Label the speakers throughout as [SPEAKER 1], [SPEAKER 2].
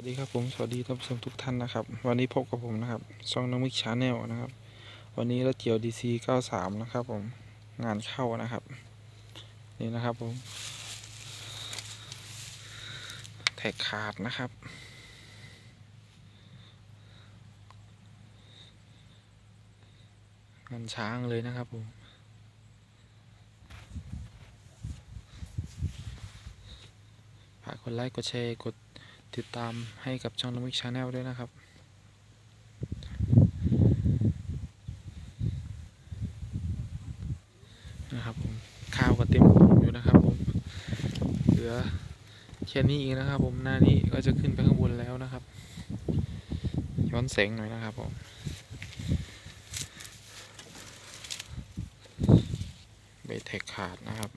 [SPEAKER 1] วัสดีครับผมสวัสดีท่านผู้ชมทุกท่านนะครับ วันนี้พบกับผมนะครับช่องน้องมิกชาแนลนะครับ วันนี้เรถเกี่ยว DC 93นะครับผมงานเข้านะครับ นี่นะครับผมแท็กขาดนะครับ งานช้างเลยนะครับผมฝากกดไลค์กดแชร์กด ติดตามให้กับช่องน้องมิกชาแนลด้วยนะครับ นะครับผมข้าวก็เต็มอยู่นะครับผมเหลือแค่นี้เองนะครับผมหน้านี้ก็จะขึ้นไปข้างบนแล้วนะครับ ย้อนแสงหน่อยนะครับผมเบแท็กขาดนะครับ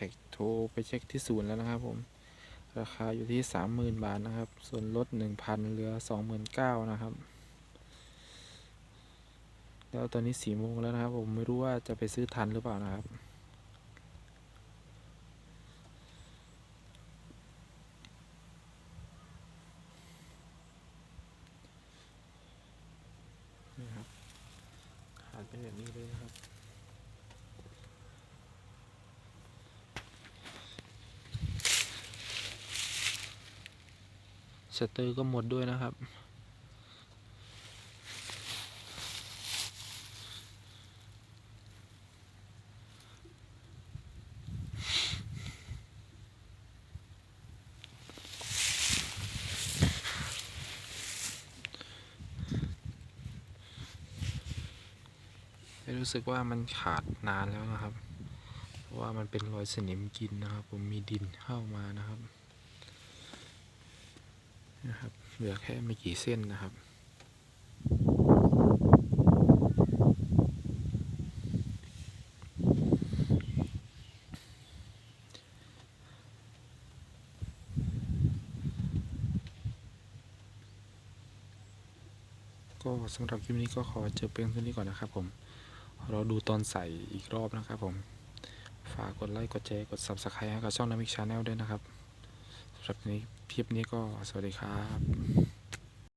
[SPEAKER 1] แท็กโทรไปเช็คที่ศูนย์แล้วนะครับผม ราคาอยู่ที่สามหมื่นบาทนะครับ ส่วนลดหนึ่งพันเหลือสองหมื่นเก้านะครับ แล้วตอนนี้สี่โมงแล้วนะครับ ผมไม่รู้ว่าจะไปซื้อทันหรือเปล่านะครับ นี่ครับขาดเป็นแบบนี้เลยนะครับ สเตอร์ก็หมดด้วยนะครับ รู้สึกว่ามันขาดนานแล้วนะครับ เพราะว่ามันเป็นรอยสนิมกินนะครับ ผมมีดินเข้ามานะครับ นะครับ เหลือแค่ไม่กี่เส้นนะครับ ก็สำหรับคลิปนี้ก็ขอจบเพียงเท่านี้ก่อนนะครับผม เราดูตอนใส่อีกรอบนะครับผม ฝากกดไลค์ กดแชร์ กด Subscribe ให้กับช่องน้ำมิกชาแนลด้วยนะครับ สำหรับนี้คลิปนี้ก็สวัสดีครับ